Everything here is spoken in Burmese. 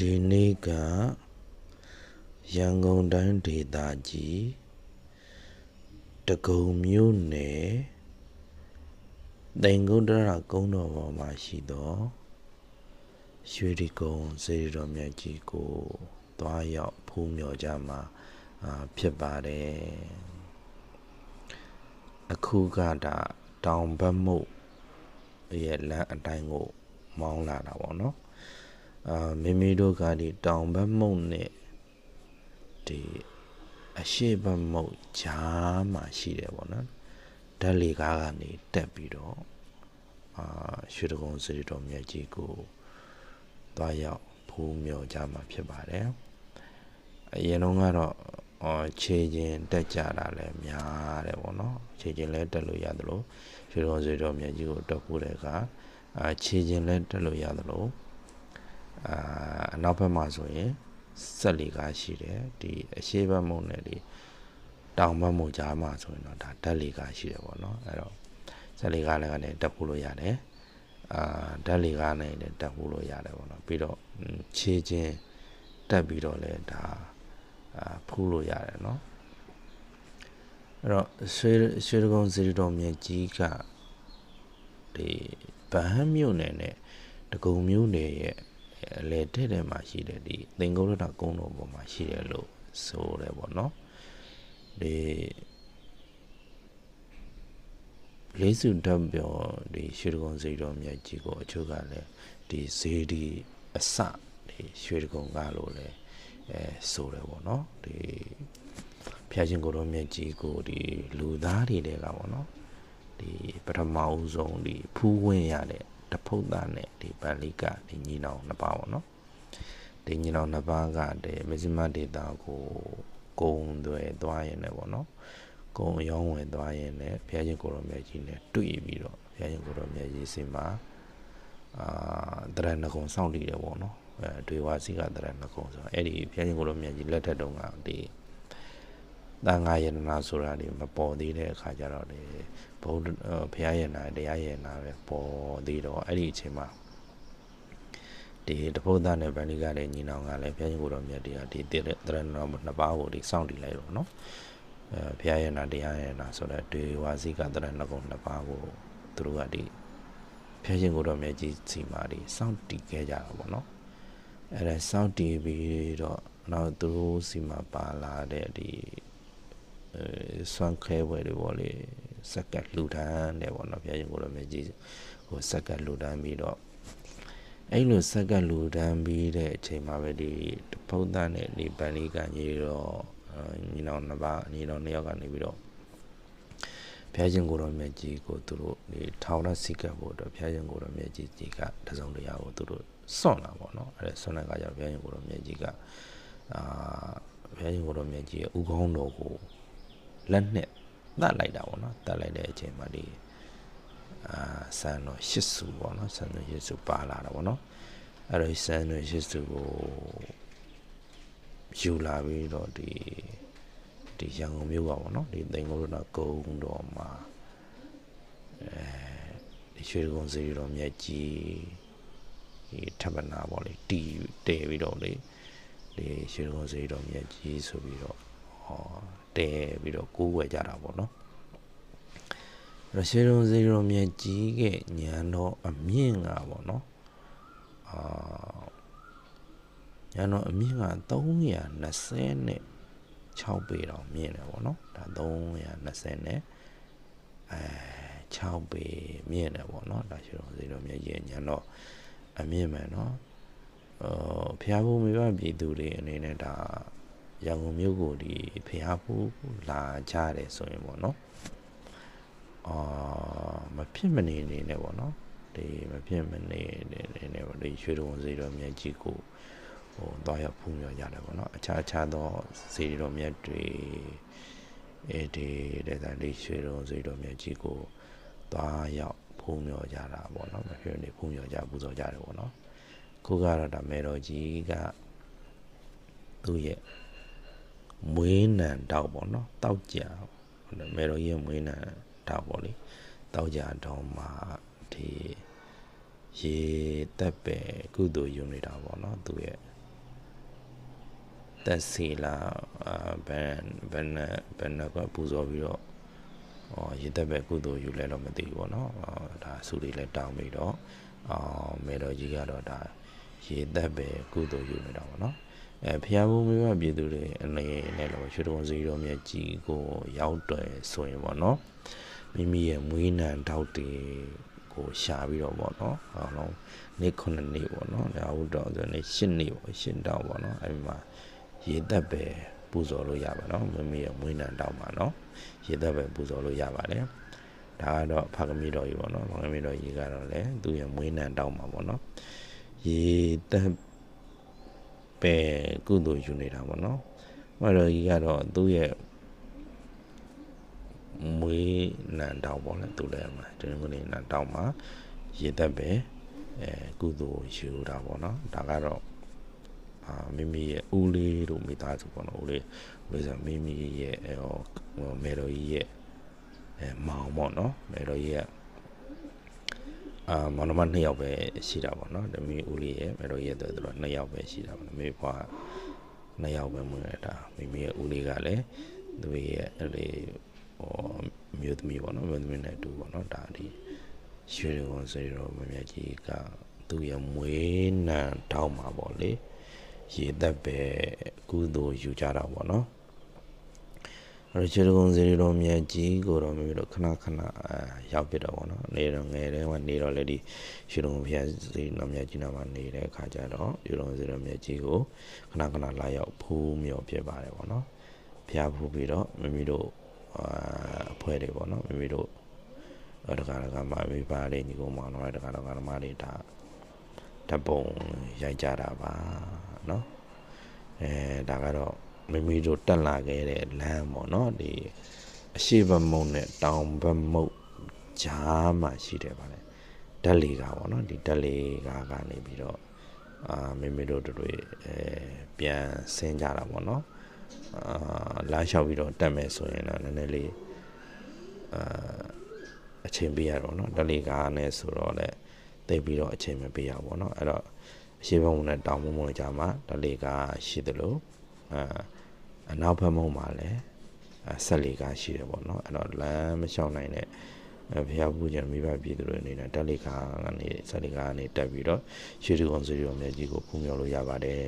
ဒီနေ့ကရန်ကုန်တိုင်းဒေသကြီးတကုံမြို့နယ်တိန်ကုန်းတရကုန်းတော်ပေါ်မှာရှိသောရွှေဒီကုံစေတီတော်မြတ်ကြီးကိုသွားရောက်ဖူးမြော်ကြမှာအာဖြစ်ပါတယ်အခုကဒါတောင်ဘက်မှုရဲ့လမ်းအတိုင်းကိုမောင်းလာတာပေါ့နော် အာမိမိတို့ကဒီတောင်ဘက်မှုနဲ့ဒီအရှိဘက်မှုဂျားမှာရှိတယ်ပေါ့နော်ဓာတ်လေကားကနေတက်ပြီးတော့အာရွှေတကုံစေတီတော်မြတ်ကြီးကိုသွားရောက်ဖူးမြော်ကြမှာဖြစ်ပါတယ်အရင်တော့ကတော့အော်ခြေချင်းတက်ကြတာလည်းများတယ်ပေါ့နော်ခြေချင်းလည်းတက်လို့ရတယ်လို့ရွှေတော်စေတော်မြတ်ကြီးကိုတက်ဖို့တဲ့အခါအာခြေချင်းလည်းတက်လို့ရတယ်လို့ အာအနောက်ဘက်မှာဆိုရင်14ကားရှိတယ်ဒီအရှေ့ဘက်မုံနဲ့ဒီတောင်ဘက်မုံကြားမှာဆိုရင်တော့ဒါဓာတ်၄ကားရှိတယ်ပေါ့နော်အဲ့တော့14ကားလည်းကနေတက်ဖို့လို့ရတယ်အာဓာတ်၄ကားနဲ့လည်းတက်ဖို့လို့ရတယ်ပေါ့နော်ပြီးတော့ခြေချင်းတက်ပြီးတော့လည်းဒါအာဖူးလို့ရတယ်နော်အဲ့တော့ရွှေရွှေဒဂုံစီရီတော်မြကြီးကဒီဗဟန်းမြို့နယ်နဲ့တကုံမြို့နယ်ရဲ့ အလေတဲ့တဲ့မှာရှိတယ်ဒီသင်္ကုန်းရတကုန်းတော်ပေါ်မှာရှိတယ်လို့ဆိုတယ်ပေါ့နော်ဒီလေးစုတံပြောဒီရွှေကုန်းစီတော်မြတ်ကြီးကိုအချို့ကလည်းဒီဇေဒီအစဒီရွှေကုန်းကလို့လည်းအဲဆိုတယ်ပေါ့နော်ဒီဖျားရှင်ကိုတော်မြတ်ကြီးကိုဒီလူသားတွေတဲ့ကပေါ့နော်ဒီပထမဦးဆုံးဒီဖူးဝင်ရတဲ့တ ဖုတ်သားနဲ့ဒီပန္လိကဒီညီနောင်နှစ်ပါးပေါ့နော်ဒီညီနောင်နှစ်ပါးကတဲ့မဇ္ဈိမဒေတာကိုကုံသွဲသွားရင်လည်းပေါ့နော်ကုံရောင်းဝင်သွားရင်လည်းဘုရားရှင်ကိုတော်မြတ်ကြီးနဲ့တွေ့ပြီးတော့ဘုရားရှင်ကိုတော်မြတ်ကြီးစင်မှာအာတရဏဂုံစောင့်တည်တယ်ပေါ့နော်အဲတွေဝါစီကတရဏဂုံဆိုအဲ့ဒီဘုရားရှင်ကိုတော်မြတ်ကြီးလက်ထက်တုန်းကဒီ တန်ဃာယန္နာဆိုတာဒီမပေါ်သေးတဲ့အခါကျတော့ဒီဘုံဘုရားယန္နာတရားယန္နာပဲပေါ်သေးတော့အဲ့ဒီအချိန်မှာဒီတဖုဒ္ဒနဲ့ဗန္ဒီကလည်းညီနောင်ကလည်းဘုရားရှင်ကိုတော်မြတ်တရားဒီတရဏဂုံနှစ်ပါးကိုဒီစောင့်တည်လိုက်တော့နော်အဲဘုရားယန္နာတရားယန္နာဆိုတဲ့တွေဝါစီကတရဏဂုံနှစ်ပါးကိုသူတို့ကဒီဘုရားရှင်ကိုတော်မြတ်ကြီးစီမာဒီစောင့်တည်ခဲ့ကြတာပေါ့နော်အဲ့ဒါစောင့်တည်ပြီးတော့နောက်သူတို့စီမှာပါလာတဲ့ဒီအဲ ဆွမ်းခဲဝဲတွေပေါ့လေစက်ကတ်လူဒန်းတယ်ပေါ့နော်ဘုရားရှင်ကိုတော်မြတ်ကြီးဟိုစက်ကတ်လူဒန်းပြီးတော့အဲ့လိုစက်ကတ်လူဒန်းပြီးတဲ့အချိန်မှာပဲဒီဖုံးသားနဲ့ဒီပန်လီကကြီးတော့ညီနောင်နှစ်ပါးညီနောင်နှစ်ယောက်ကနေပြီးတော့ဘုရားရှင်ကိုတော်မြတ်ကြီးကိုသူတို့ဒီထောင်ရစိကတ်ဖို့အတွက်ဘုရားရှင်ကိုတော်မြတ်ကြီးကြီးကတစုံတရာကိုသူတို့စွန့်လာပေါ့နော်အဲ့ဒါစွန့်တဲ့အခါကျတော့ဘုရားရှင်ကိုတော်မြတ်ကြီးကအာဘုရားရှင်ကိုတော်မြတ်ကြီးရဲ့ဥကောင်းတော်ကို လက်နဲ့တတ်လိုက်တာပေါ့နော်တတ်လိုက်တဲ့အချိန်မှာဒီအာဆန်တော်ရှစ်စုပေါ့နော်ဆန်တော်ရှစ်စုပါလာတာပေါ့နော်အဲ့တော့ဆန်တော်ရှစ်စုကိုယူလာပြီးတော့ဒီဒီရန်ကုန်မြို့ကပေါ့နော်ဒီသိင်္ဂုံရကုန်းတော်မှာအဲဒီရွှေကုန်းစီတော်မြတ်ကြီးဒီထပ်ပနာပေါ့လေတီတဲပြီးတော့လေဒီရွှေကုန်းစီတော်မြတ်ကြီးဆိုပြီးတော့ဟော တဲပြီးတော့ကိုးဝယ်ကြတာပေါ့နော်ရရှိရုံစီရုံမြတ်ကြီးကညံတော့အမြင့်ကပေါ့နော်အာညံတော့အမြင့်က320နဲ့6ပေတော့မြင့်တယ်ပေါ့နော်ဒါ320နဲ့အဲ6ပေမြင့်တယ်ပေါ့နော်ဒါရှိရုံစီရုံမြတ်ကြီးညံတော့အမြင့်မယ်နော်အော်ဖျားဖို့မိဘပြည်သူတွေအနေနဲ့ဒါ ရန်ကုန်မြို့ကိုဒီဖျားဖို့လာကြတယ်ဆိုရင်ပေါ့နော်အာမဖြစ်မနေနေနဲ့ပေါ့နော်ဒီမဖြစ်မနေနေနေပေါ့ဒီရွှေတော်စေတော်မြတ်ကြီးကိုဟိုတော့ရောက်ဖုံးရကြတယ်ပေါ့နော်အခြားအခြားသောစေတော်မြတ်တွေအဲဒီတဲ့တဲ့ဒီရွှေတော်စေတော်မြတ်ကြီးကိုသွားရောက်ဖုံးရကြတာပေါ့နော်မဖြစ်နေဖုံးရကြပူဇော်ကြတယ်ပေါ့နော်ခုကတော့ဒါမေတော်ကြီးကသူ့ရဲ့ မွေးနံတောက်ပေါ့နော်တောက်ကြမေတော်ကြီးရဲ့မွေးနံတောက်ပေါ့လေတောက်ကြတော့မှဒီရေတက်ပဲကုသိုလ်ယူနေတာပေါ့နော်သူရဲ့တက်စီလာအာဘန်ဘန်နဲ့ဘန်နဲ့ကပူဇော်ပြီးတော့ဟောရေသက်ပဲကုသိုလ်ယူလဲတော့မသိဘူးပေါ့နော်အာဒါဆုတွေလည်းတောင်းပြီးတော့အာမေတော်ကြီးကတော့ဒါရေသက်ပဲကုသိုလ်ယူနေတာပေါ့နော် အဲဖျားဘူးမိဘပြည်သူတွေအနေနဲ့တော့ရွှေတုံစီတော်မြတ်ကြီးကိုရောက်တယ်ဆိုရင်ပေါ့နော်မိမိရဲ့မွေးနံတောက်တွေကိုရှာပြီးတော့ပေါ့နော်အားလုံးနေ့9နေ့ပေါ့နော်ဒါဟုတ်တော့ဆိုနေ့10နေ့ပေါ့10တောက်ပေါ့နော်အဲဒီမှာရေသက်ပဲပူဇော်လို့ရပါနော်မိမိရဲ့မွေးနံတောက်မှာနော်ရေသက်ပဲပူဇော်လို့ရပါတယ်ဒါကတော့ဖခင်မီတော်ကြီးပေါ့နော်ဖခင်မီတော်ကြီးကတော့လည်းသူ့ရဲ့မွေးနံတောက်မှာပေါ့နော်ရေသက် ပဲကုသိုလ်ယူနေတာပေါ့နော်။ဘာလို့ကြီးကတော့သူ့ရဲ့မွေးနံတောက်ပေါ့လေသူလည်းမှာဒီလိုမျိုးနံတောက်မှာရေသက်ပဲအဲကုသိုလ်ယူတာပေါ့နော်။ဒါကတော့အာမိမိရဲ့ဦးလေးတို့မိသားစုပေါ့နော်ဦးလေးဝိဇ္ဇာမိမိရဲ့ဟိုမေတော်ကြီးရဲ့အဲမောင်ပေါ့နော်မေတော်ကြီးရဲ့ အာမောင်နှမနှစ်ယောက်ပဲရှိတာပေါ့နော်တမီဦးလေးရဲ့မေတော်ရဲ့တော်တော်နှစ်ယောက်ပဲရှိတာပေါ့မေဖွားနှစ်ယောက်ပဲမွေးရတာမိမိရဲ့ဦးလေးကလည်းသူရဲ့အဲ့လေဟောမြို့သမီးပေါ့နော်မြို့သမီးနဲ့အတူပေါ့နော်ဒါဒီရွှေရုံစေရောမမြတ်ကြီးကသူရဲ့မွေးနံတောင်းမှာပေါ့လေရေသက်ပဲကုသိုလ်ယူကြတာပေါ့နော် ရချေကုံစီတော်မြတ်ကြီးကိုတော့မိမိတို့ခဏခဏရောက်ပြတော့ဗောနော်နေတော့ငယ်တဲ့ကနေတော့လေဒီရွှေတော်ဘုရားစီတော်မြတ်ကြီးနာမှာနေတဲ့အခါကျတော့ရွှေတော်စီတော်မြတ်ကြီးကိုခဏခဏလာရောက်ဖူးမြော်ပြပါတယ်ဗောနော်ဘုရားဖူးပြီးတော့မိမိတို့အာအဖွဲတွေဗောနော်မိမိတို့တခါတခါမှမိပါလေးညီကောင်မောင်တော့တခါတခါဓမ္မတွေဒါတပုံရိုက်ကြတာပါနော်အဲဒါကတော့ မိမိတို့တက်လာခဲ့တဲ့လမ်းပေါ့နော်ဒီအရှိဘမုံနဲ့တောင်ဘမုတ်ဂျားမှာရှိတယ်ပါလေဓာတ်လေကပေါ့နော်ဒီဓာတ်လေကကနေပြီးတော့အာမိမိတို့တို့အဲပြန်ဆင်းကြတာပေါ့နော်အာလာလျှောက်ပြီးတော့တက်မယ်ဆိုရင်တော့နည်းနည်းလေးအာအချိန်ပေးရတော့เนาะဓာတ်လေကားနဲ့ဆိုတော့လေတိတ်ပြီးတော့အချိန်မပေးရဘူးเนาะအဲ့တော့အရှိဘမုံနဲ့တောင်ဘမုံကြမှာဓာတ်လေကားရှိသလို အာအနောက်ဘက်မုံမှာလည်းဆက်လီကားရှိတယ်ပေါ့နော်အဲ့တော့လမ်းမလျှောက်နိုင်တဲ့ဘုရားပူဇံမိဘပြည်သူတွေအနေနဲ့တက်လီကားကနေဆက်လီကားကနေတက်ပြီးတော့ရွှေတူအောင်စီရီအောင်မြတ်ကြီးကိုဖူးမြော်လို့ရပါတယ်